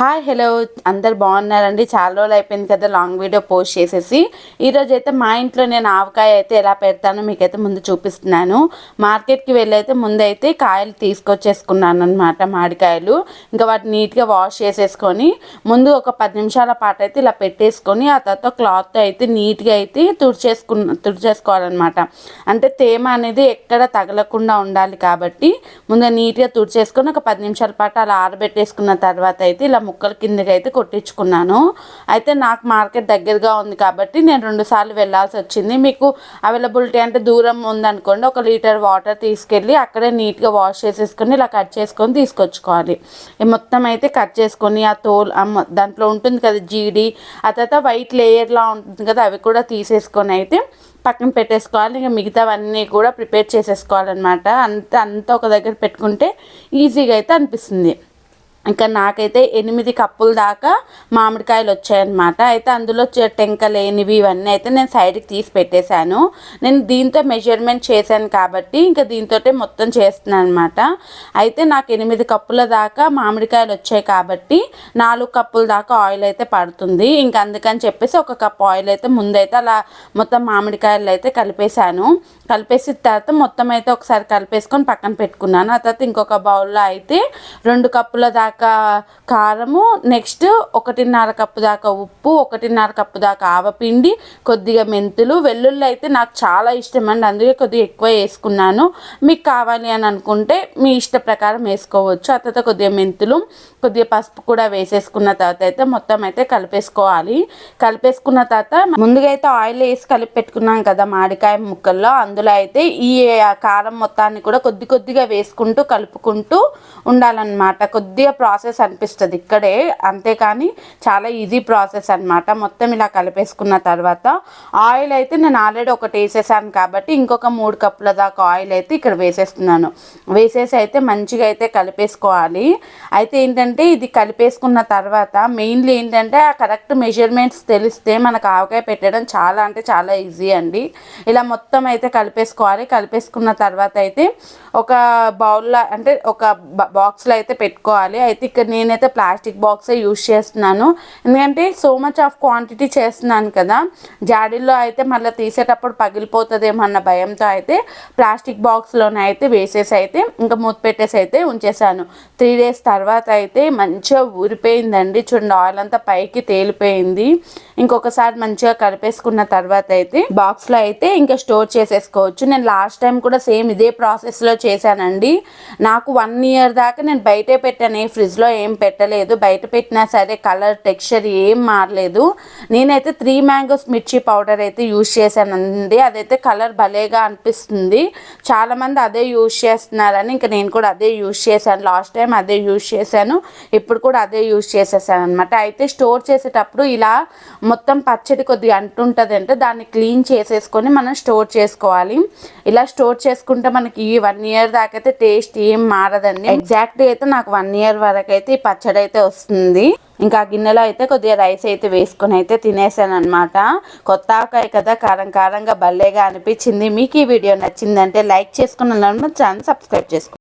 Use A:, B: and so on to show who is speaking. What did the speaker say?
A: Hi hello అందరు బాగున్నారండి. చాలా రోజులు అయిపోయింది కదా లాంగ్ వీడియో పోస్ట్ చేసేసి. ఈరోజు అయితే మా ఇంట్లో నేను ఆవకాయ అయితే ఎలా పెడతానో మీకైతే ముందు చూపిస్తున్నాను. మార్కెట్కి వెళ్ళైతే ముందైతే ముందు అయితే కాయలు తీసుకొచ్చేసుకున్నాను అనమాట మామిడికాయలు ఇంకా వాటిని నీట్గా వాష్ చేసేసుకొని ముందు ఒక పది నిమిషాల పాటు అయితే ఇలా పెట్టేసుకొని ఆ తర్వాత క్లాత్ అయితే నీట్గా అయితే తుడిచేసుకున్న తుడిచేసుకోవాలన్నమాట. అంటే తేమ అనేది ఎక్కడ తగలకుండా ఉండాలి కాబట్టి ముందు నీట్గా తుడిచేసుకొని ఒక పది నిమిషాల పాటు అలా ఆరబెట్టేసుకున్న తర్వాత అయితే ఇలా ముక్కల కిందకి అయితే కొట్టించుకున్నాను. అయితే నాకు మార్కెట్ దగ్గరగా ఉంది కాబట్టి నేను రెండుసార్లు వెళ్ళాల్సి వచ్చింది. మీకు అవైలబిలిటీ అంటే దూరం ఉందనుకోండి ఒక లీటర్ వాటర్ తీసుకెళ్ళి అక్కడే నీట్గా వాష్ చేసేసుకొని ఇలా కట్ చేసుకొని తీసుకొచ్చుకోవాలి. మొత్తం అయితే కట్ చేసుకొని ఆ తోలు దాంట్లో ఉంటుంది కదా జీడి ఆ తర్వాత వైట్ లేయర్లా ఉంటుంది కదా అవి కూడా తీసేసుకొని అయితే పక్కన పెట్టేసుకోవాలి. ఇంకా మిగతావన్నీ కూడా ప్రిపేర్ చేసేసుకోవాలన్నమాట. అంత అంతా ఒక దగ్గర పెట్టుకుంటే ఈజీగా అయితే అనిపిస్తుంది. ఇంకా నాకైతే ఎనిమిది కప్పుల దాకా మామిడికాయలు వచ్చాయన్నమాట. అయితే అందులో టెంక లేనివి ఇవన్నీ అయితే నేను సైడ్కి తీసి పెట్టేశాను. నేను దీంతో మెజర్మెంట్ చేశాను కాబట్టి ఇంకా దీంతో మొత్తం చేస్తున్నాను అనమాట అయితే నాకు ఎనిమిది కప్పుల దాకా మామిడికాయలు వచ్చాయి కాబట్టి నాలుగు కప్పుల దాకా ఆయిల్ అయితే పడుతుంది. ఇంకా అందుకని చెప్పేసి ఒక కప్ ఆయిల్ అయితే ముందైతే అలా మొత్తం మామిడికాయలు అయితే కలిపేశాను. కలిపేసిన తర్వాత మొత్తం అయితే ఒకసారి కలిపేసుకొని పక్కన పెట్టుకున్నాను. ఆ తర్వాత ఇంకొక బౌల్లో అయితే రెండు కప్పుల దాకా దాకా కారము నెక్స్ట్ ఒకటిన్నర కప్పు దాకా ఉప్పు ఒకటిన్నర కప్పు దాకా ఆవపిండి కొద్దిగా మెంతులు వెల్లుల్లి అయితే నాకు చాలా ఇష్టం అండి. అందుకే కొద్దిగా ఎక్కువ వేసుకున్నాను. మీకు కావాలి అని అనుకుంటే మీ ఇష్ట ప్రకారం వేసుకోవచ్చు. ఆ తర్వాత కొద్దిగా మెంతులు కొద్దిగా పసుపు కూడా వేసేసుకున్న తర్వాత అయితే మొత్తం అయితే కలిపేసుకోవాలి. కలిపేసుకున్న తర్వాత ముందుగా అయితే ఆయిల్ వేసి కలిపి పెట్టుకున్నాం కదా మామిడికాయ ముక్కల్లో. అందులో అయితే ఈ కారం మొత్తాన్ని కూడా కొద్ది కొద్దిగా వేసుకుంటూ కలుపుకుంటూ ఉండాలన్నమాట. కొద్దిగా ప్రాసెస్ అనిపిస్తుంది. ఇక్కడే అంతేకాని చాలా ఈజీ ప్రాసెస్ అనమాట మొత్తం ఇలా కలిపేసుకున్న తర్వాత ఆయిల్ అయితే నేను ఆల్రెడీ ఒకటి వేసేసాను కాబట్టి ఇంకొక మూడు కప్పుల దాకా ఆయిల్ అయితే ఇక్కడ వేసేస్తున్నాను. వేసేసి అయితే మంచిగా అయితే కలిపేసుకోవాలి. అయితే ఏంటంటే ఇది కలిపేసుకున్న తర్వాత మెయిన్లీ ఏంటంటే ఆ కరెక్ట్ మెజర్మెంట్స్ తెలిస్తే మనకు ఆవకాయ పెట్టడం చాలా అంటే చాలా ఈజీ అండి. ఇలా మొత్తం అయితే కలిపేసుకోవాలి. కలిపేసుకున్న తర్వాత అయితే ఒక బౌల్లో అంటే ఒక బాక్స్లో అయితే పెట్టుకోవాలి. అయితే ఇక్కడ నేనైతే ప్లాస్టిక్ బాక్సే యూజ్ చేస్తున్నాను. ఎందుకంటే సో మచ్ ఆఫ్ క్వాంటిటీ చేస్తున్నాను కదా. జాడీల్లో అయితే మళ్ళీ తీసేటప్పుడు పగిలిపోతుందేమో అన్న భయంతో అయితే ప్లాస్టిక్ బాక్స్లోనే అయితే వేసేసి అయితే ఇంకా మూత పెట్టేసి అయితే ఉంచేసాను త్రీ డేస్ తర్వాత అయితే మంచిగా ఊరిపోయిందండి. చూడండి ఆయిల్ అంతా పైకి తేలిపోయింది. ఇంకొకసారి మంచిగా కలిపేసుకున్న తర్వాత అయితే బాక్స్లో అయితే ఇంకా స్టోర్ చేసేసుకోవచ్చు. నేను లాస్ట్ టైం కూడా సేమ్ ఇదే ప్రాసెస్లో చేశానండి. నాకు వన్ ఇయర్ దాకా నేను బయటే పెట్టాను ఏ ఫ్రిడ్జ్లో ఏం పెట్టలేదు. బయట పెట్టినా సరే కలర్ టెక్స్చర్ ఏం మారలేదు. నేనైతే త్రీ మ్యాంగోస్ మిర్చి పౌడర్ అయితే యూజ్ చేశానండి. అదైతే కలర్ భలేగా అనిపిస్తుంది. చాలామంది అదే యూజ్ చేస్తున్నారని ఇంకా నేను కూడా అదే యూజ్ చేశాను. లాస్ట్ టైం అదే యూజ్ చేశాను. ఇప్పుడు కూడా అదే యూజ్ చేసేసాను అనమాట అయితే స్టోర్ చేసేటప్పుడు ఇలా మొత్తం పచ్చడి కొద్దిగా అంటుంటుంది అంటే దాన్ని క్లీన్ చేసేసుకొని మనం స్టోర్ చేసుకోవాలి. ఇలా స్టోర్ చేసుకుంటే మనకి వన్ ఇయర్ దాకైతే అయితే టేస్ట్ ఏం మారదండి. ఎగ్జాక్ట్గా అయితే నాకు వన్ ఇయర్ వరకు అయితే ఈ పచ్చడి అయితే వస్తుంది. ఇంకా గిన్నెలో అయితే కొద్దిగా రైస్ అయితే వేసుకొని అయితే తినేసాను అనమాట కొత్త ఆకాయ కదా కారం కారంగా భలేగా అనిపించింది. మీకు ఈ వీడియో నచ్చిందంటే లైక్ చేసుకున్న ఛానల్ సబ్స్క్రైబ్ చేసుకోండి.